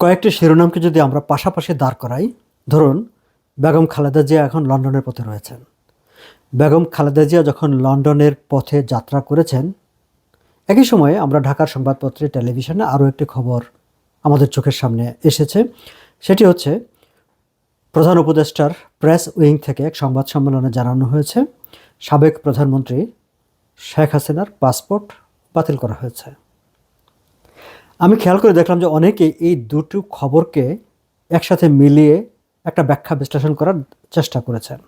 কয়েকটি শিরোনামকে যদি আমরা পাশাপাশি দাঁড় করাই, ধরুন বেগম খালেদা জিয়া এখন লন্ডনের পথে রয়েছেন। বেগম খালেদা জিয়া যখন লন্ডনের পথে যাত্রা করেছেন, একই সময়ে আমরা ঢাকার সংবাদপত্রে, টেলিভিশনে আরও একটি খবর আমাদের চোখের সামনে এসেছে। সেটি হচ্ছে, প্রধান উপদেষ্টার প্রেস উইং থেকে এক সংবাদ সম্মেলনে জানানো হয়েছে, সাবেক প্রধানমন্ত্রী শেখ হাসিনার পাসপোর্ট বাতিল করা হয়েছে। আমি খেয়াল করে দেখলাম যে অনেকে এই দুটো খবরকে একসাথে মিলিয়ে একটা ব্যাখ্যা বিশ্লেষণ করার চেষ্টা করেছেন।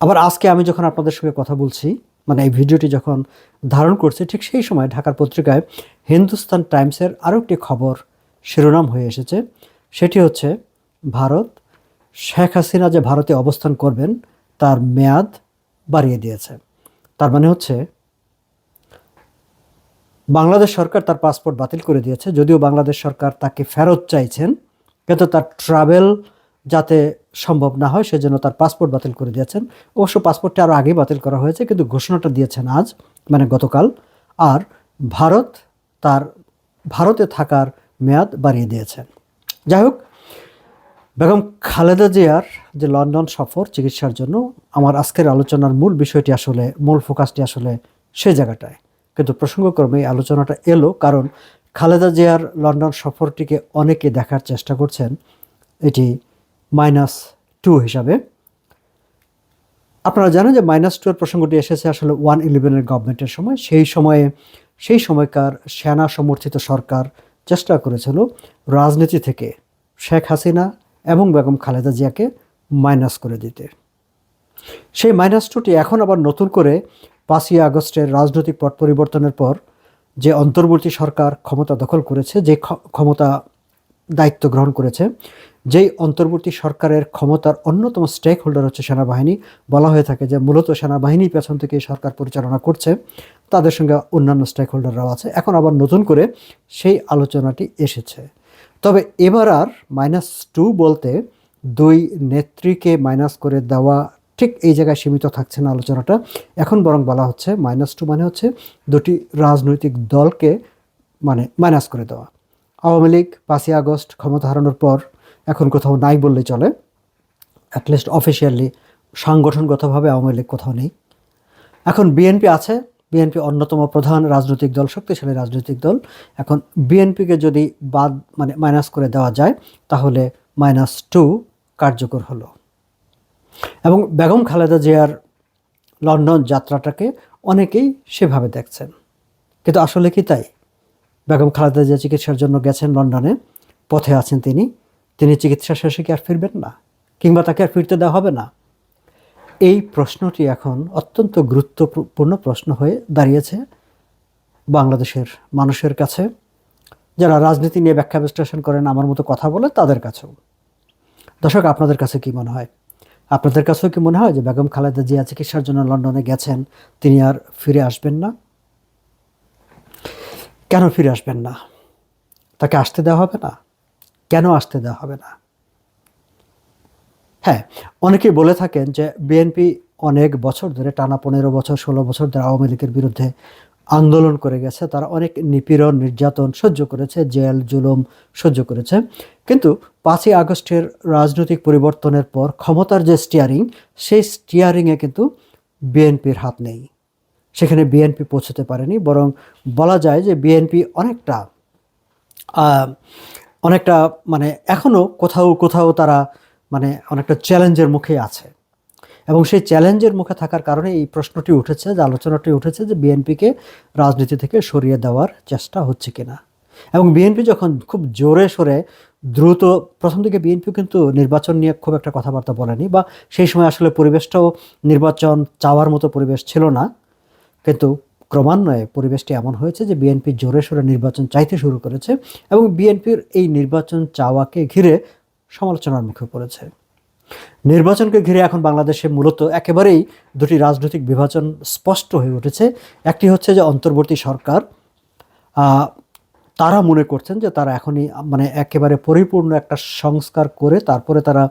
আবার আজকে আমি যখন আপনাদের সঙ্গে কথা বলছি মানে এই ভিডিওটি যখন ধারণ করছি, ঠিক সেই সময় ঢাকার পত্রিকায় হিন্দুস্তান টাইমসের আরও একটি খবর শিরোনাম হয়ে এসেছে। সেটি হচ্ছে, ভারত, শেখ হাসিনা যে ভারতে অবস্থান করবেন, তার মেয়াদ বাড়িয়ে দিয়েছে। তার মানে হচ্ছে বাংলাদেশ সরকার তার পাসপোর্ট বাতিল করে দিয়েছে। যদিও বাংলাদেশ সরকার তাকে ফেরত চাইছেন, কিন্তু তার ট্রাভেল যাতে সম্ভব না হয়, সেজন্য তার পাসপোর্ট বাতিল করে দিয়েছেন। অবশ্য পাসপোর্টটা আরও আগেই বাতিল করা হয়েছে, কিন্তু ঘোষণাটা দিয়েছেন আজ মানে গতকাল। আর ভারত তার, ভারতে থাকার মেয়াদ বাড়িয়ে দিয়েছেন যাই হোক, বেগম খালেদা জিয়ার যে লন্ডন সফর চিকিৎসার জন্য, আমার আজকের আলোচনার মূল বিষয়টি আসলে, মূল ফোকাসটি আসলে সেই জায়গাটায়। কিন্তু প্রসঙ্গক্রমে এই আলোচনাটা এলো কারণ খালেদা জিয়ার লন্ডন সফরটিকে অনেকে দেখার চেষ্টা করছেন, এটি মাইনাস টু হিসাবে। আপনারা জানেন যে মাইনাস টু এর প্রসঙ্গটি এসেছে আসলে ওয়ান ইলেভেনের গভর্নমেন্টের সময়। সেই সময়ে, সেই সময়কার সেনা সমর্থিত সরকার চেষ্টা করেছিল রাজনীতি থেকে শেখ হাসিনা এবং বেগম খালেদা জিয়াকে মাইনাস করে দিতে। সেই মাইনাস টুটি এখন আবার নতুন করে পাঁচই আগস্টের রাজনৈতিক পট পরিবর্তনের পর যে অন্তর্বর্তী সরকার ক্ষমতা দখল করেছে, যে ক্ষমতা দায়িত্ব গ্রহণ করেছে, যেই অন্তর্বর্তী সরকারের ক্ষমতার অন্যতম স্টেক হোল্ডার হচ্ছে সেনাবাহিনী। বলা হয়ে থাকে যে মূলত সেনাবাহিনী পেছন থেকে সরকার পরিচালনা করছে, তাদের সঙ্গে অন্যান্য স্টেক হোল্ডাররাও আছে। এখন আবার নতুন করে সেই আলোচনাটি এসেছে। তবে এবার আর মাইনাস টু বলতে দুই নেত্রীকে মাইনাস করে দেওয়া ঠিক এই জায়গায় সীমিত থাকছে না আলোচনাটা। এখন বরং বলা হচ্ছে মাইনাস টু মানে হচ্ছে দুটি রাজনৈতিক দলকে মানে মাইনাস করে দেওয়া। আওয়ামী লীগ পাঁচই আগস্ট ক্ষমতা হারানোর পর এখন কোথাও নাই বললেই চলে। অ্যাটলিস্ট অফিসিয়ালি সাংগঠনগতভাবে আওয়ামী লীগ কোথাও নেই। এখন বিএনপি আছে। বিএনপি অন্যতম প্রধান রাজনৈতিক দল, শক্তিশালী রাজনৈতিক দল। এখন বিএনপিকে যদি বাদ মানে মাইনাস করে দেওয়া যায়, তাহলে মাইনাস টু কার্যকর হলো। এবং বেগম খালেদা জিয়ার লন্ডন যাত্রাটাকে অনেকেই সেভাবে দেখছেন। কিন্তু আসলে কি তাই? বেগম খালেদা জিয়া চিকিৎসার জন্য গেছেন লন্ডনে, পথে আছেন তিনি। তিনি চিকিৎসা শেষে কি আর ফিরবেন না? কিংবা তাকে আর ফিরতে দেওয়া হবে না? এই প্রশ্নটি এখন অত্যন্ত গুরুত্বপূর্ণ প্রশ্ন হয়ে দাঁড়িয়েছে বাংলাদেশের মানুষের কাছে। যারা রাজনীতি নিয়ে ব্যাখ্যা বিশ্লেষণ করেন, আমার মতো কথা বলে তাদের কাছেও। দর্শক, আপনাদের কাছে কি মনে হয়? আপনাদের কাছেও কি মনে হয় যে বেগম খালেদা জিয়া চিকিৎসার জন্য লন্ডনে গেছেন? তিনি আর ফিরে আসবেন না? কেন ফিরে আসবেন না? তাকে আসতে দেওয়া হবে না? কেন আসতে দেওয়া হবে না? হ্যাঁ অনেকেই বলে থাকেন যে বিএনপি অনেক বছর ধরে, টানা পনেরো বছর, ষোলো বছর ধরে আওয়ামী লীগের বিরুদ্ধে আন্দোলন করে গেছে, তারা অনেক নিপীড়ন, নির্যাতন সহ্য করেছে, জেল, জুলুম সহ্য করেছে। কিন্তু পাঁচই আগস্টের রাজনৈতিক পরিবর্তনের পর ক্ষমতার যে স্টিয়ারিং সেই স্টিয়ারিংয়ে কিন্তু বিএনপির হাত নেই। সেখানে বিএনপি পৌঁছতে পারেনি, বরং বলা যায় যে বিএনপি অনেকটা অনেকটা মানে এখনও কোথাও কোথাও তারা মানে অনেকটা চ্যালেঞ্জের মুখে আছে। এবং সেই চ্যালেঞ্জের মুখে থাকার কারণে এই প্রশ্নটি উঠেছে, যে আলোচনাটি উঠেছে যে বিএনপিকে রাজনীতি থেকে সরিয়ে দেওয়ার চেষ্টা হচ্ছে কিনা। এবং বিএনপি যখন খুব জোরে সরে দ্রুত, প্রথম দিকে বিএনপি কিন্তু নির্বাচন নিয়ে খুব একটা কথাবার্তা বলেনি বা সেই সময় আসলে পরিবেশটাও নির্বাচন চাওয়ার মতো পরিবেশ ছিল না। কিন্তু ক্রমান্বয়ে পরিবেশটি এমন হয়েছে যে বিএনপি জোরে সোরে নির্বাচন চাইতে শুরু করেছে এবং বিএনপির এই নির্বাচন চাওয়াকে ঘিরে সমালোচনার মুখে পড়েছে। নির্বাচনকে ঘিরে এখন বাংলাদেশে মূলত একেবারেই দুটি রাজনৈতিক বিভাজন স্পষ্ট হয়ে উঠেছে। একটি হচ্ছে যে অন্তর্বর্তী সরকার তারা মনে করছেন যে তারা এখনই মানে একেবারে পরিপূর্ণ একটা সংস্কার করে তারপরে তারা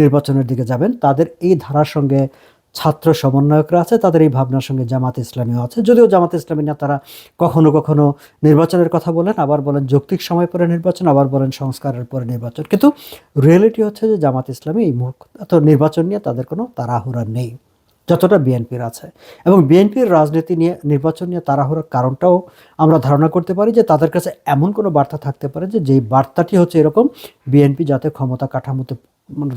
নির্বাচনের দিকে যাবেন। তাদের এই ধারার সঙ্গে ছাত্র সমন্বয়করা আছে, তাদের এই ভাবনার সঙ্গে জামাত ইসলামীও আছে। যদিও জামাত ইসলামী নেতারা কখনো কখনো নির্বাচনের কথা বলেন, আবার বলেন যৌক্তিক সময় পরে নির্বাচন, আবার বলেন সংস্কারের পরে নির্বাচন। কিন্তু রিয়েলিটি হচ্ছে যে জামাত ইসলামী এই মুহূর্তে নির্বাচন নিয়ে তাদের কোনো তাড়াহুড়া নেই, যতটা বিএনপির আছে। এবং বিএনপির রাজনীতি নিয়ে, নির্বাচন নিয়ে তাড়াহুড়ার কারণটাও আমরা ধারণা করতে পারি যে তাদের কাছে এমন কোনো বার্তা থাকতে পারে যে যেই বার্তাটি হচ্ছে এরকম, বিএনপি যাতে ক্ষমতা কাঠামোতে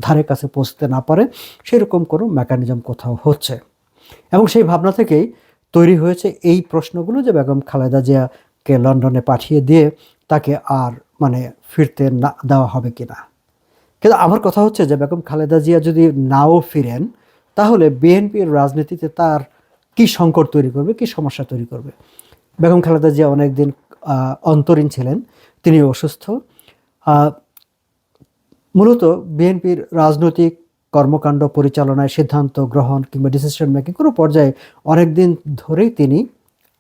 ধারে কাছে পৌঁছতে না পারে, সেরকম কোনো মেকানিজম কোথাও হচ্ছে। এবং সেই ভাবনা থেকেই তৈরি হয়েছে এই প্রশ্নগুলো যে বেগম খালেদা জিয়াকে লন্ডনে পাঠিয়ে দিয়ে তাকে আর মানে ফিরতে না দেওয়া হবে কিনা। কিন্তু আমার কথা হচ্ছে যে বেগম খালেদা জিয়া যদি নাও ফিরেন, তাহলে বিএনপির রাজনীতিতে তার কি সংকট তৈরি করবে, কি সমস্যা তৈরি করবে? বেগম খালেদা জিয়া অনেকদিন অন্তরীণ ছিলেন তিনি অসুস্থ। মূলত বিএনপির রাজনৈতিক কর্মকাণ্ড পরিচালনায় সিদ্ধান্ত গ্রহণ কিংবা ডিসিশন মেকিং কোনো পর্যায়ে অনেকদিন ধরেই তিনি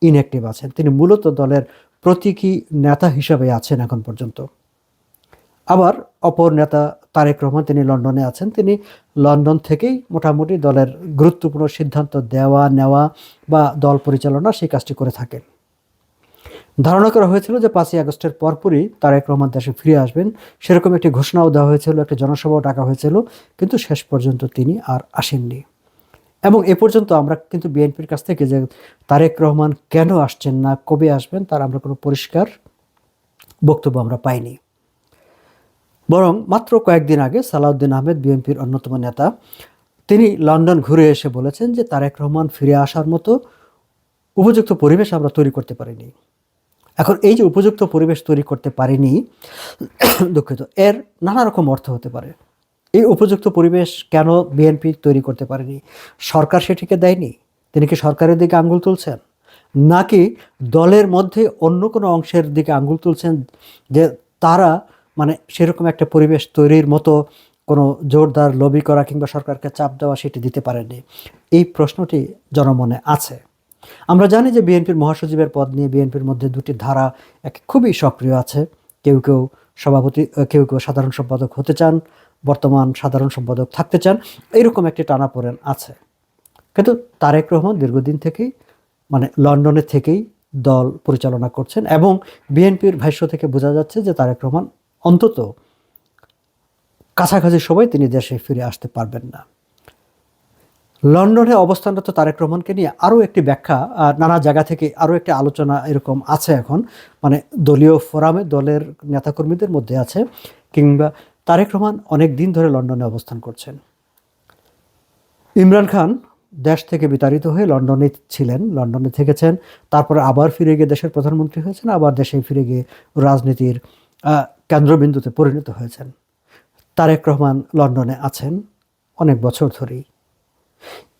ইনঅ্যাক্টিভ আছেন। তিনি মূলত দলের প্রতীকী নেতা হিসাবে আছেন এখন পর্যন্ত। আবার অপর নেতা তারেক রহমান, তিনি লন্ডনে আছেন। তিনি লন্ডন থেকেই মোটামুটি দলের গুরুত্বপূর্ণ সিদ্ধান্ত দেওয়া, নেওয়া বা দল পরিচালনা সেই কাজটি করে থাকেন। ধারণা করা হয়েছিল যে পাঁচই আগস্টের পরপরই তারেক রহমান দেশে ফিরে আসবেন। সেরকম একটি ঘোষণাও দেওয়া হয়েছিল, একটা জনসভাও ডাকা হয়েছিল, কিন্তু শেষ পর্যন্ত তিনি আর আসেননি। এবং এ পর্যন্ত আমরা কিন্তু বিএনপির কাছ থেকে যে তারেক রহমান কেন আসছেন না, কবে আসবেন, তার আমরা কোনো পরিষ্কার বক্তব্য আমরা পাইনি। বরং মাত্র কয়েকদিন আগে সালাউদ্দিন আহমেদ, বিএনপির অন্যতম নেতা, তিনি লন্ডন ঘুরে এসে বলেছেন যে তারেক রহমান ফিরে আসার মতো উপযুক্ত পরিবেশ আমরা তৈরি করতে পারিনি। এখন এই যে উপযুক্ত পরিবেশ তৈরি করতে পারিনি, দুঃখিত, এর নানা রকম অর্থ হতে পারে। এই উপযুক্ত পরিবেশ কেন বিএনপি তৈরি করতে পারেনি? সরকার সেটিকে দেয়নি? তিনি কি সরকারের দিকে আঙ্গুল তুলছেন? নাকি দলের মধ্যে অন্য কোনো অংশের দিকে আঙ্গুল তুলছেন যে তারা মানে সেরকম একটা পরিবেশ তৈরির মতো কোনো জোরদার লবি করা কিংবা সরকারকে চাপ দেওয়া সেটি দিতে পারেনি এই প্রশ্নটি জনমনে আছে। আমরা জানি যে বিএনপির মহাসচিবের পদ নিয়ে বিএনপির মধ্যে দুটি ধারা এক খুবই সক্রিয় আছে। কেউ কেউ সভাপতি কেউ কেউ সাধারণ সম্পাদক হতে চান, বর্তমান সাধারণ সম্পাদক থাকতে চান এইরকম একটি টানাপোড়েন আছে। কিন্তু তারেক রহমান দীর্ঘদিন থেকেই মানে লন্ডনে থেকেই দল পরিচালনা করছেন এবং বিএনপির ভাষ্য থেকে বোঝা যাচ্ছে যে তারেক রহমান অন্তত কাছাকাছি সময় তিনি দেশে ফিরে আসতে পারবেন না। লন্ডনে অবস্থানরত তারেক রহমানকে নিয়ে আরও একটি ব্যাখ্যা নানা জায়গা থেকে আরও একটি আলোচনা এরকম আছে এখন। মানে দলীয় ফোরামে দলের নেতাকর্মীদের মধ্যে আছে, কিংবা তারেক রহমান অনেক দিন ধরে লন্ডনে অবস্থান করছেন। ইমরান খান দেশ থেকে বিতাড়িত হয়ে লন্ডনে ছিলেন, লন্ডনে থেকেছেন, তারপরে আবার ফিরে গিয়ে দেশের প্রধানমন্ত্রী হয়েছেন, আবার দেশে ফিরে গিয়ে রাজনীতির কেন্দ্রবিন্দুতে পরিণত হয়েছেন। তারেক রহমান লন্ডনে আছেন অনেক বছর ধরেই।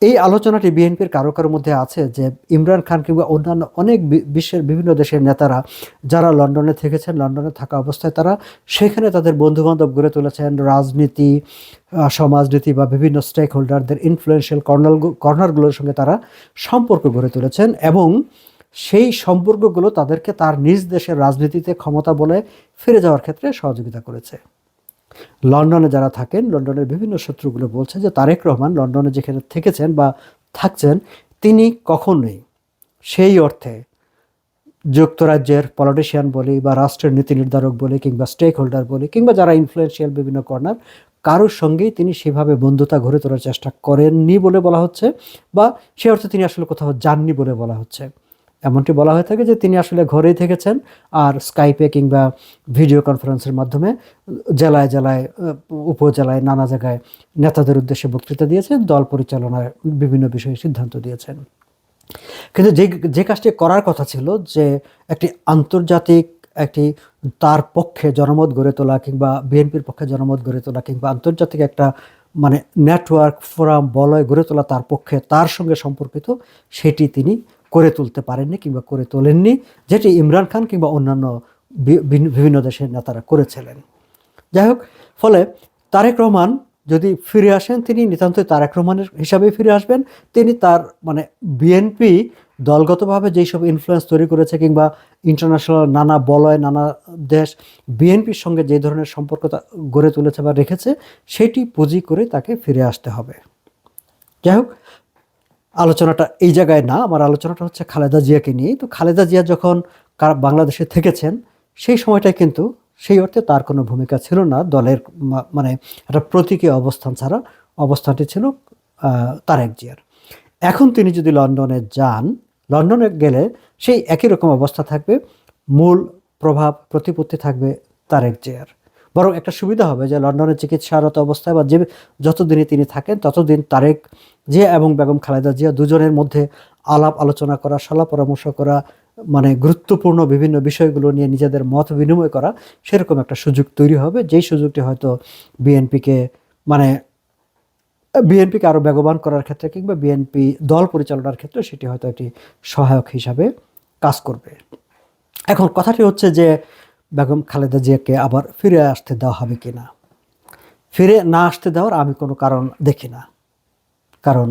এই আলোচনাটি বিএনপির কারও কারোর মধ্যে আছে যে ইমরান খান কিংবা অন্যান্য অনেক বিশ্বের বিভিন্ন দেশের নেতারা যারা লন্ডনে থেকেছেন, লন্ডনে থাকা অবস্থায় তারা সেখানে তাদের বন্ধুবান্ধব গড়ে তুলেছেন। রাজনীতি সমাজনীতি বা বিভিন্ন স্টেক হোল্ডারদের ইনফ্লুয়েন্সিয়াল কর্নার কর্নারগুলোর সঙ্গে তারা সম্পর্ক গড়ে তুলেছেন এবং সেই সম্পর্কগুলো তাদেরকে তার নিজ দেশের রাজনীতিতে ক্ষমতা বলে ফিরে যাওয়ার ক্ষেত্রে সহযোগিতা করেছে। লন্ডনে যারা থাকেন, লন্ডনের বিভিন্ন সূত্রগুলো বলছে যে তারেক রহমান লন্ডনে যেখানে থেকেছেন বা থাকছেন, তিনি কখনোই সেই অর্থে যুক্তরাজ্যের পলিটিশিয়ান বলি বা রাষ্ট্রের নীতি নির্ধারক বলি কিংবা স্টেক হোল্ডার বলি কিংবা যারা ইনফ্লুয়েন্সিয়াল বিভিন্ন কর্নার কারোর সঙ্গেই তিনি সেভাবে বন্ধুতা গড়ে তোলার চেষ্টা করেননি বলে বলা হচ্ছে বা সে অর্থে তিনি আসলে কোথাও যাননি বলে বলা হচ্ছে। এমনটি বলা হয়ে থাকে যে তিনি আসলে ঘরেই থেকেছেন আর স্কাইপে কিংবা ভিডিও কনফারেন্সের মাধ্যমে জেলায় জেলায় উপজেলায়, নানা জায়গায় নেতাদের উদ্দেশ্যে বক্তৃতা দিয়েছেন, দল পরিচালনার বিভিন্ন বিষয়ে সিদ্ধান্ত দিয়েছেন। কিন্তু যে যে কাজটি করার কথা ছিল যে একটি আন্তর্জাতিক, একটি তার পক্ষে জনমত গড়ে তোলা কিংবা বিএনপির পক্ষে জনমত গড়ে তোলা কিংবা আন্তর্জাতিক একটা মানে নেটওয়ার্ক ফোরাম বলয় গড়ে তোলা তার পক্ষে, তার সঙ্গে সম্পর্কিত, সেটি তিনি করে তুলতে পারেননি কিংবা করে তোলেননি, যেটি ইমরান খান কিংবা অন্যান্য বিভিন্ন দেশের নেতারা করেছিলেন। যাই হোক, ফলে তারেক রহমান যদি ফিরে আসেন, তিনি নিতান্তই তারেক রহমানের হিসাবে ফিরে আসবেন। তিনি তার মানে বিএনপি দলগতভাবে যেই সব ইনফ্লুয়েন্স তৈরি করেছে কিংবা ইন্টারন্যাশনাল নানা বলয়, নানা দেশ বিএনপির সঙ্গে যে ধরনের সম্পর্ক গড়ে তুলেছে বা রেখেছে, সেটি পুঁজি করে তাকে ফিরে আসতে হবে। যাই হোক আলোচনাটা এই জায়গায় না, আমার আলোচনাটা হচ্ছে খালেদা জিয়াকে নিয়ে তো খালেদা জিয়া যখন বাংলাদেশে থেকেছেন, সেই সময়টায় কিন্তু সেই অর্থে তার কোনো ভূমিকা ছিল না। দলের মানে একটা প্রতীকী অবস্থান ছাড়া অবস্থানটি ছিল তারেক জিয়ার। এখন তিনি যদি লন্ডনে যান, লন্ডনে গেলে সেই একই রকম অবস্থা থাকবে, মূল প্রভাব, প্রতিপত্তি থাকবে তারেক জিয়ার। বরং একটা সুবিধা হবে যে লন্ডনে চিকিৎসারত অবস্থায় বা যে, যতদিনই তিনি থাকেন, ততদিন তারেক জিয়া এবং বেগম খালেদা জিয়া দুজনের মধ্যে আলাপ আলোচনা করা সলা পরামর্শ করা মানে গুরুত্বপূর্ণ বিভিন্ন বিষয়গুলো নিয়ে নিজেদের মত বিনিময় করা সেরকম একটা সুযোগ তৈরি হবে। যেই সুযোগটি হয়তো বিএনপিকে মানে বিএনপিকে আরও বেগবান করার ক্ষেত্রে কিংবা বিএনপি দল পরিচালনার ক্ষেত্রে সেটি হয়তো একটি সহায়ক হিসাবে কাজ করবে। এখন কথাটি হচ্ছে যে বেগম খালেদা জিয়াকে আবার ফিরে আসতে দেওয়া হবে কি না ফিরে না আসতে দেওয়ার আমি কোনো কারণ দেখি না। কারণ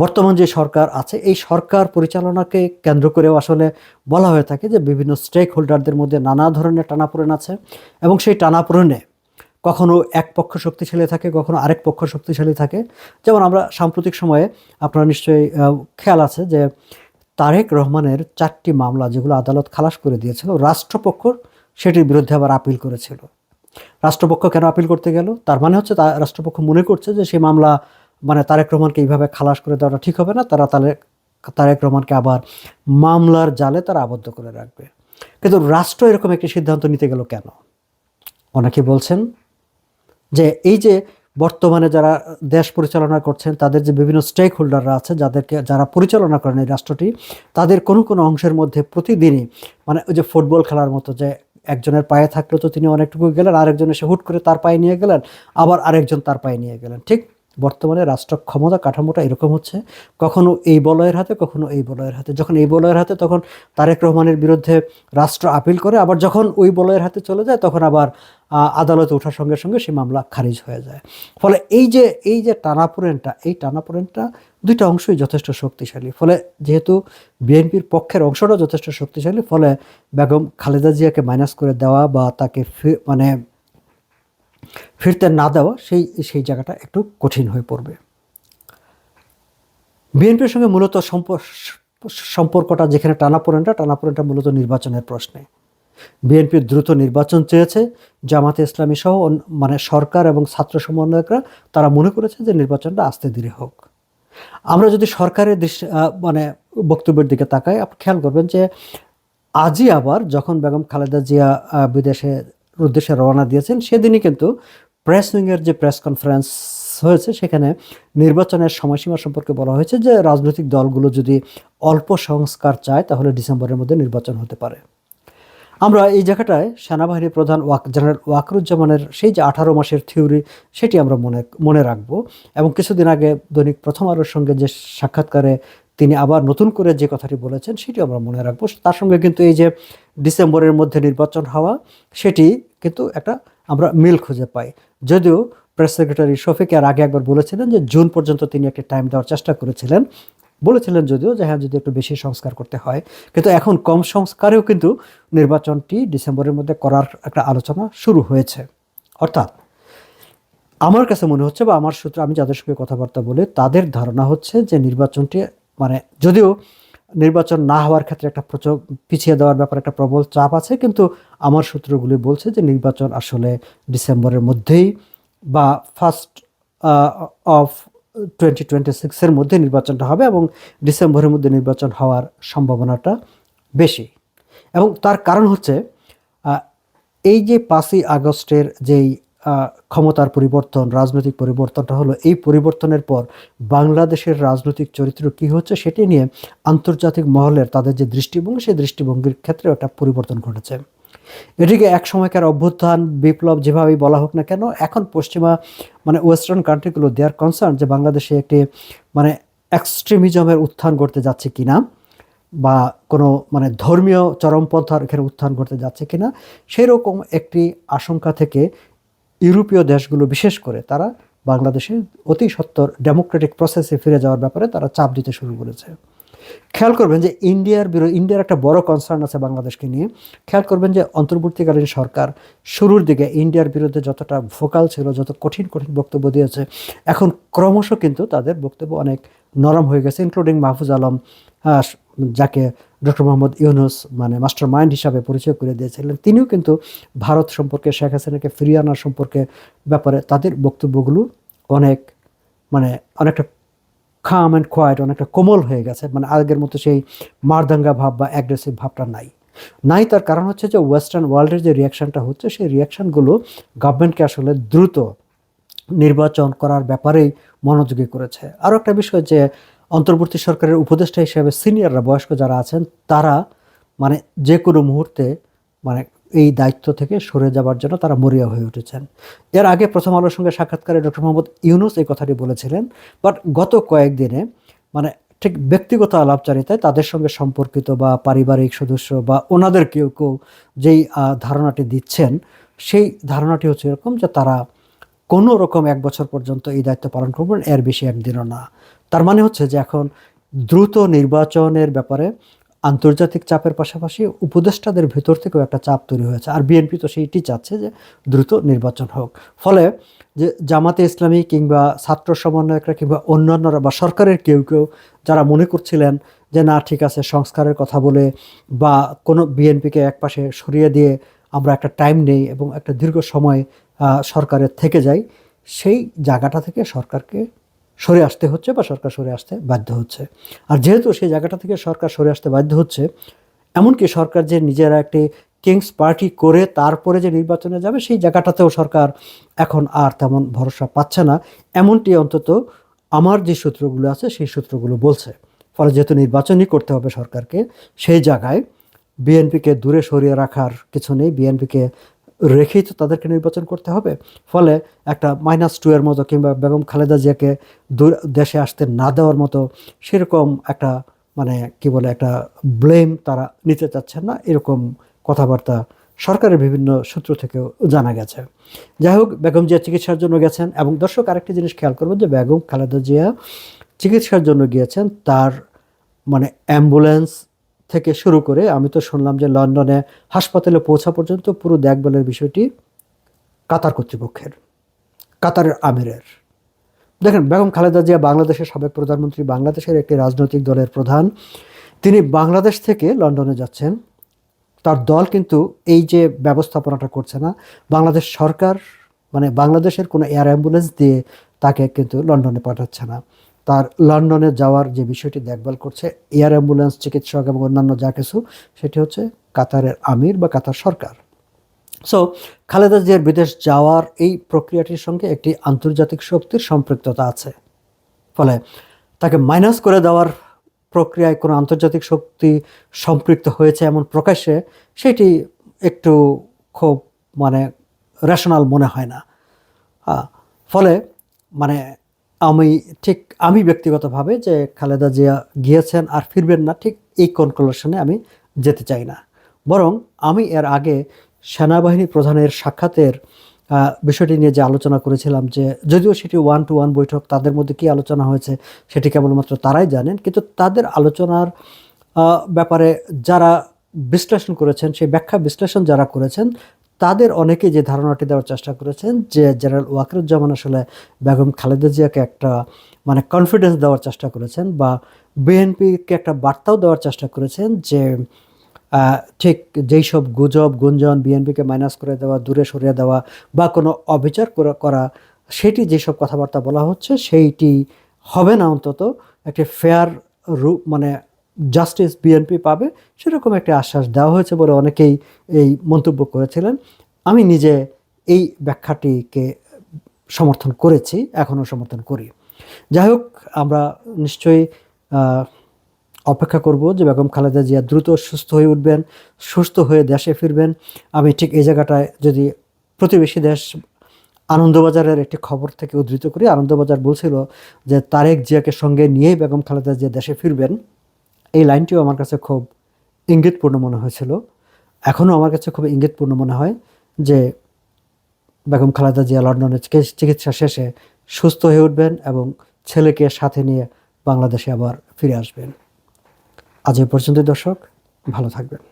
বর্তমান যে সরকার আছে, এই সরকার পরিচালনাকে কেন্দ্র করেও আসলে বলা হয়ে থাকে যে বিভিন্ন স্টেক হোল্ডারদের মধ্যে নানা ধরনের টানাপোড়েন আছে এবং সেই টানাপোড়েনে কখনো এক পক্ষ শক্তিশালী থাকে, কখনো আরেক পক্ষ শক্তিশালী থাকে। যেমন আমরা সাম্প্রতিক সময়ে আপনারা নিশ্চয়ই খেয়াল আছে যে তারেক রহমানের চারটি মামলা যেগুলো আদালত খালাস করে দিয়েছিল, রাষ্ট্রপক্ষ সেটির বিরুদ্ধে আবার আপিল করেছিল। রাষ্ট্রপক্ষ কেন আপিল করতে গেল? তার মানে হচ্ছে রাষ্ট্রপক্ষ মনে করছে যে সেই মামলা মানে তারেক রহমানকে এইভাবে খালাস করে দেওয়াটা ঠিক হবে না। তারা তাহলে তারেক রহমানকে আবার মামলার জালে তারা আবদ্ধ করে রাখবে। কিন্তু রাষ্ট্র এরকম একটি সিদ্ধান্ত নিতে গেল কেন? অনেকে বলছেন যে এই যে বর্তমানে যারা দেশ পরিচালনা করছেন, তাদের যে বিভিন্ন স্টেক হোল্ডাররা আছে, যাদেরকে যারা পরিচালনা করেন এই রাষ্ট্রটি, তাদের কোনো কোনো অংশের মধ্যে প্রতিদিনই মানে ওই যে ফুটবল খেলার মতো যে একজনের পায়ে থাকলে তো তিনি অনেকটুকু গেলেন, আরেকজন এসে হুট করে তার পায়ে নিয়ে গেলেন, আবার আরেকজন তার পায়ে নিয়ে গেলেন। ঠিক বর্তমানে রাষ্ট্র ক্ষমতা কাঠামোটা এরকম হচ্ছে, কখনো এই বলয়ের হাতে, কখনো এই বলয়ের হাতে। যখন এই বলয়ের হাতে, তখন তারেক রহমানের বিরুদ্ধে রাষ্ট্র আপিল করে, আবার যখন ওই বলয়ের হাতে চলে যায়, তখন আবার আদালতে ওঠার সঙ্গে সঙ্গে সেই মামলা খারিজ হয়ে যায়। ফলে এই যে এই যে টানাপোড়েনটা, এই টানাপোড়েনটা দুইটা অংশই যথেষ্ট শক্তিশালী। ফলে যেহেতু বিএনপির পক্ষের অংশটা যথেষ্ট শক্তিশালী, ফলে বেগম খালেদা জিয়াকে মাইনাস করে দেওয়া বা তাকে মানে ফিরতে না দেওয়া সেই সেই জায়গাটা একটু কঠিন হয়ে পড়বে। বিএনপির সঙ্গে মূলত সম্প- সম্পর্কটা যেখানে টানাপোড়েনটা টানাপোড়েনটা মূলত নির্বাচনের প্রশ্নে। বিএনপি দ্রুত নির্বাচন চেয়েছে, জামাতে ইসলামী সহ মানে সরকার এবং ছাত্র সমন্বয়করা, তারা মনে করেছে যে নির্বাচনটা আস্তে ধীরে হোক। আমরা যদি সরকারের মানে বক্তব্যের দিকে তাকাই আপনি খেয়াল করবেন যে, আজই আবার যখন বেগম খালেদা জিয়া বিদেশে উদ্দেশ্যে রওনা দিয়েছেন। সেদিনই কিন্তু প্রেস উইংয়ের যে প্রেস কনফারেন্স হয়েছে, সেখানে নির্বাচনের সময়সীমা সম্পর্কে বলা হয়েছে যে রাজনৈতিক দলগুলো যদি অল্প সংস্কার চায়, তাহলে ডিসেম্বরের মধ্যে নির্বাচন হতে পারে। আমরা এই জায়গাটায় সেনাবাহিনীর প্রধান ওয়াক, জেনারেল ওয়াকরুজ্জামানের সেই যে আঠারো মাসের থিওরি, সেটি আমরা মনে মনে রাখব। এবং কিছুদিন আগে দৈনিক প্রথম আলোর সঙ্গে যে সাক্ষাৎকারে তিনি আবার নতুন করে যে কথাটি বলেছেন সেটি আমরা মনে রাখব। তার সঙ্গে কিন্তু এই যে ডিসেম্বরের মধ্যে নির্বাচন হওয়া, সেটি কিন্তু একটা আমরা মিল খুঁজে পাই। যদিও প্রেস সেক্রেটারি শফিক আর আগে একবার বলেছিলেন যে জুন পর্যন্ত তিনি একটি টাইম দেওয়ার চেষ্টা করেছিলেন। বলেছিলেন যদিও যে হ্যাঁ যদি একটু বেশি সংস্কার করতে হয়। কিন্তু এখন কম সংস্কারেও কিন্তু নির্বাচনটি ডিসেম্বরের মধ্যে করার একটা আলোচনা শুরু হয়েছে। অর্থাৎ আমার কাছে মনে হচ্ছে বা আমার সূত্রে আমি যাদের সঙ্গে কথাবার্তা বলি, তাদের ধারণা হচ্ছে যে নির্বাচনটি মানে যদিও নির্বাচন না হওয়ার ক্ষেত্রে একটা প্রচুর পিছিয়ে দেওয়ার ব্যাপারে একটা প্রবল চাপ আছে, কিন্তু আমার সূত্রগুলি বলছে যে নির্বাচন আসলে ডিসেম্বরের মধ্যেই বা ফার্স্ট অফ টোয়েন্টি টোয়েন্টি সিক্সের মধ্যে নির্বাচনটা হবে এবং ডিসেম্বরের মধ্যে নির্বাচন হওয়ার সম্ভাবনাটা বেশি। এবং তার কারণ হচ্ছে এই যে পাঁচই আগস্টের যেই ক্ষমতার পরিবর্তন, রাজনৈতিক পরিবর্তনটা হলো এই পরিবর্তনের পর বাংলাদেশের রাজনৈতিক চরিত্র কী হচ্ছে সেটি নিয়ে আন্তর্জাতিক মহলের তাদের যে দৃষ্টিভঙ্গি, সেই দৃষ্টিভঙ্গির ক্ষেত্রে একটা পরিবর্তন ঘটেছে। এটিকে এক সময়কার অভ্যুত্থান, বিপ্লব যেভাবেই বলা হোক না কেন, এখন পশ্চিমা মানে ওয়েস্টার্ন কান্ট্রিগুলো দেয়ার কনসার্ন যে বাংলাদেশে একটি মানে এক্সট্রিমিজমের উত্থান ঘটতে যাচ্ছে কিনা বা কোনো মানে ধর্মীয় চরমপন্থার এখানে উত্থান ঘটতে যাচ্ছে কিনা, সেরকম একটি আশঙ্কা থেকে ইউরোপীয় দেশগুলো, বিশেষ করে তারা বাংলাদেশে অতি সত্বর ডেমোক্রেটিক প্রসেসে ফিরে যাওয়ার ব্যাপারে তারা চাপ দিতে শুরু করেছে। খেয়াল করবেন যে ইন্ডিয়ার বিরোধী ইন্ডিয়ার একটা বড় কনসার্ন আছে বাংলাদেশকে নিয়ে। খেয়াল করবেন যে অন্তর্বর্তীকালীন সরকার শুরুর দিকে ইন্ডিয়ার বিরুদ্ধে যতটা ভোকাল ছিল, যত কঠিন কঠিন বক্তব্য দিয়েছে, এখন ক্রমশ কিন্তু তাদের বক্তব্য অনেক নরম হয়ে গেছে ইনক্লুডিং মাহফুজ আলম যাকে ডক্টর মোহাম্মদ ইউনুস মানে মাস্টার মাইন্ড হিসাবে পরিচয় করে দিয়েছিলেন, তিনিও কিন্তু ভারত সম্পর্কে, শেখ হাসিনাকে ফিরিয়ে আনার সম্পর্কে ব্যাপারে তাদের বক্তব্যগুলো অনেক মানে অনেকটা খাম অ্যান্ড কোয়াইট অনেকটা কোমল হয়ে গেছে। মানে আগের মতো সেই মারদাঙ্গা ভাব বা অ্যাগ্রেসিভ ভাবটা নাই। নাই তার কারণ হচ্ছে যে ওয়েস্টার্ন ওয়ার্ল্ডের যে রিয়াকশনটা হচ্ছে, সেই রিয়াকশনগুলো গভর্নমেন্টকে আসলে দ্রুত নির্বাচন করার ব্যাপারেই মনোযোগী করেছে। আরও একটা বিষয় যে অন্তর্বর্তী সরকারের উপদেষ্টা হিসেবে সিনিয়ররা, বয়স্ক যারা আছেন, তারা মানে যে কোনো মুহূর্তে মানে এই দায়িত্ব থেকে সরে যাবার জন্য তারা মরিয়া হয়ে উঠেছেন। এর আগে প্রথম আলোর সঙ্গে সাক্ষাৎকারে ডক্টর মোহাম্মদ ইউনুস এই কথাটি বলেছিলেন, বাট গত কয়েকদিনে মানে ঠিক ব্যক্তিগত আলাপচারিতায় তাদের সঙ্গে সম্পর্কিত বা পারিবারিক সদস্য বা ওনাদের কেউ কেউ যেই ধারণাটি দিচ্ছেন, সেই ধারণাটি হচ্ছে এরকম যে তারা কোনো রকম এক বছর পর্যন্ত এই দায়িত্ব পালন করবেন, এর বেশি একদিনও না। তার মানে হচ্ছে যে এখন দ্রুত নির্বাচনের ব্যাপারে আন্তর্জাতিক চাপের পাশাপাশি উপদেষ্টাদের ভেতর থেকেও একটা চাপ তৈরি হয়েছে। আর বিএনপি তো সেইটি চাচ্ছে যে দ্রুত নির্বাচন হোক। ফলে যে জামাতে ইসলামী কিংবা ছাত্র সমন্বয়করা কিংবা অন্যান্যরা বা সরকারের কেউ কেউ যারা মনে করছিলেন যে না, ঠিক আছে, সংস্কারের কথা বলে বা কোনো বিএনপিকে একপাশে সরিয়ে দিয়ে আমরা একটা টাইম নেই এবং একটা দীর্ঘ সময় সরকারের থেকে যাই, সেই জায়গাটা থেকে সরকারকে সরে আসতে হচ্ছে বা সরকার সরে আসতে বাধ্য হচ্ছে। আর যেহেতু সেই জায়গাটা থেকে সরকার সরে আসতে বাধ্য হচ্ছে, এমনকি সরকার যে নিজেরা একটি কিংস পার্টি করে তারপরে যে নির্বাচনে যাবে, সেই জায়গাটাতেও সরকার এখন আর তেমন ভরসা পাচ্ছে না। এমনটি অন্তত আমার যে সূত্রগুলো আছে, সেই সূত্রগুলো বলছে। ফলে যেহেতু নির্বাচনই করতে হবে সরকারকে, সেই জায়গায় বিএনপিকে দূরে সরিয়ে রাখার কিছু নেই। বিএনপিকে রেখেই তো তাদেরকে নির্বাচন করতে হবে। ফলে একটা মাইনাস টু এর মতো কিংবা বেগম খালেদা জিয়াকে দেশে আসতে না দেওয়ার মতো সেরকম একটা মানে কি বলে একটা ব্লেম তারা নিতে চাচ্ছেন না, এরকম কথাবার্তা সরকারের বিভিন্ন সূত্র থেকেও জানা গেছে। যাই হোক, বেগম জিয়া চিকিৎসার জন্য গেছেন এবং দর্শক আরেকটি জিনিস খেয়াল করবেন যে বেগম খালেদা জিয়া চিকিৎসার জন্য গিয়েছেন, তার মানে অ্যাম্বুলেন্স থেকে শুরু করে আমি তো শুনলাম যে লন্ডনে হাসপাতালে পৌঁছা পর্যন্ত পুরো দেখভালের বিষয়টি কাতার কর্তৃপক্ষের, কাতারের আমিরের। দেখেন, বেগম খালেদা জিয়া বাংলাদেশের সাবেক প্রধানমন্ত্রী, বাংলাদেশের একটি রাজনৈতিক দলের প্রধান। তিনি বাংলাদেশ থেকে লন্ডনে যাচ্ছেন। তার দল কিন্তু এই যে ব্যবস্থাপনাটা করছে না, বাংলাদেশ সরকার মানে বাংলাদেশের কোনো এয়ার অ্যাম্বুলেন্স দিয়ে তাকে কিন্তু লন্ডনে পাঠাচ্ছে না। তার লন্ডনে যাওয়ার যে বিষয়টি দেখভাল করছে, এয়ার অ্যাম্বুলেন্স, চিকিৎসক এবং অন্যান্য যা কিছু, সেটি হচ্ছে কাতারের আমির বা কাতার সরকার। সো খালেদা জিয়ার বিদেশ যাওয়ার এই প্রক্রিয়াটির সঙ্গে একটি আন্তর্জাতিক শক্তির সম্পৃক্ততা আছে। ফলে তাকে মাইনাস করে দেওয়ার প্রক্রিয়ায় কোনো আন্তর্জাতিক শক্তি সম্পৃক্ত হয়েছে এমন প্রকাশে সেটি একটু খুব মানে রেশনাল মনে হয় না। ফলে মানে আমি ঠিক, আমি ব্যক্তিগতভাবে যে খালেদা জিয়া গিয়েছেন আর ফিরবেন না, ঠিক এই কনক্লুশনে আমি যেতে চাই না। বরং আমি এর আগে সেনাবাহিনী প্রধানের সাক্ষাতের বিষয়টি নিয়ে যে আলোচনা করেছিলাম যে, যদিও সেটি ওয়ান টু ওয়ান বৈঠক, তাদের মধ্যে কী আলোচনা হয়েছে সেটি কেবলমাত্র তারাই জানেন, কিন্তু তাদের আলোচনার ব্যাপারে যারা বিশ্লেষণ করেছেন, সেই ব্যাখ্যা বিশ্লেষণ যারা করেছেন তাদের অনেকে যে ধারণাটি দেওয়ার চেষ্টা করেছেন যে জেনারেল ওয়াকরুজ্জামান আসলে বেগম খালেদা জিয়াকে একটা মানে কনফিডেন্স দেওয়ার চেষ্টা করেছেন বা বিএনপিকে একটা বার্তাও দেওয়ার চেষ্টা করেছেন যে ঠিক যেই সব গুজব, গুঞ্জন বিএনপিকে মাইনাস করে দেওয়া, দূরে সরিয়ে দেওয়া বা কোনো অবিচার করা- সেটি যেসব কথাবার্তা বলা হচ্ছে সেইটি হবে না অন্তত একটি ফেয়ার রূপ মানে জাস্টিস বিএনপি পাবে, সেরকম একটা আশ্বাস দেওয়া হয়েছে বলে অনেকেই এই মন্তব্য করেছিলেন। আমি নিজে এই ব্যাখ্যাটিকে সমর্থন করেছি, এখনও সমর্থন করি। যাই হোক, আমরা নিশ্চয়ই অপেক্ষা করব যে বেগম খালেদা জিয়া দ্রুত সুস্থ হয়ে উঠবেন, সুস্থ হয়ে দেশে ফিরবেন। আমি ঠিক এই জায়গাটায় যদি প্রতিবেশী দেশ আনন্দবাজারের একটি খবর থেকে উদ্ধৃত করি, আনন্দবাজার বলছিল যে তারেক জিয়াকে সঙ্গে নিয়েই বেগম খালেদা জিয়া দেশে ফিরবেন। এই লাইনটিও আমার কাছে খুব ইঙ্গিতপূর্ণ মনে হয়েছিল। এখনও আমার কাছে খুব ইঙ্গিতপূর্ণ মনে হয় যে বেগম খালেদা জিয়া লন্ডনে চিকিৎ- চিকিৎসা শেষে সুস্থ হয়ে উঠবেন এবং ছেলেকে সাথে নিয়ে বাংলাদেশে আবার ফিরে আসবেন। আজ এ পর্যন্ত দর্শক, ভালো থাকবেন।